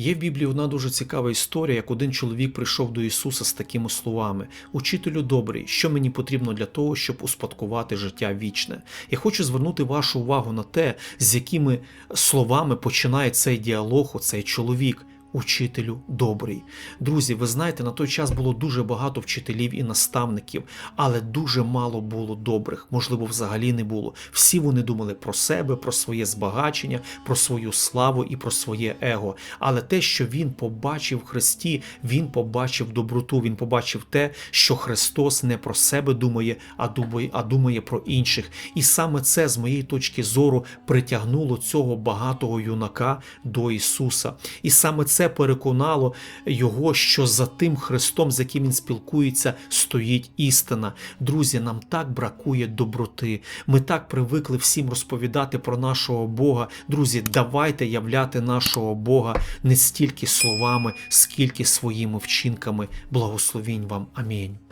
Є в Біблії одна дуже цікава історія, як один чоловік прийшов до Ісуса з такими словами: Учителю добрий, що мені потрібно для того, щоб успадкувати життя вічне? Я хочу звернути вашу увагу на те, з якими словами починає цей діалог, оцей чоловік. Учителю добрий. Друзі, ви знаєте, на той час було дуже багато вчителів і наставників, але дуже мало було добрих, можливо, взагалі не було. Всі вони думали про себе, про своє збагачення, про свою славу і про своє его. Але те, що він побачив в Христі, він побачив доброту, він побачив те, що Христос не про себе думає, а думає, а думає про інших. І саме це, з моєї точки зору, притягнуло цього багатого юнака до Ісуса. І саме це переконало його, що за тим Христом, з яким він спілкується, стоїть істина. Друзі, нам так бракує доброти. Ми так привикли всім розповідати про нашого Бога. Друзі, давайте являти нашого Бога не стільки словами, скільки своїми вчинками. Благословінь вам. Амінь.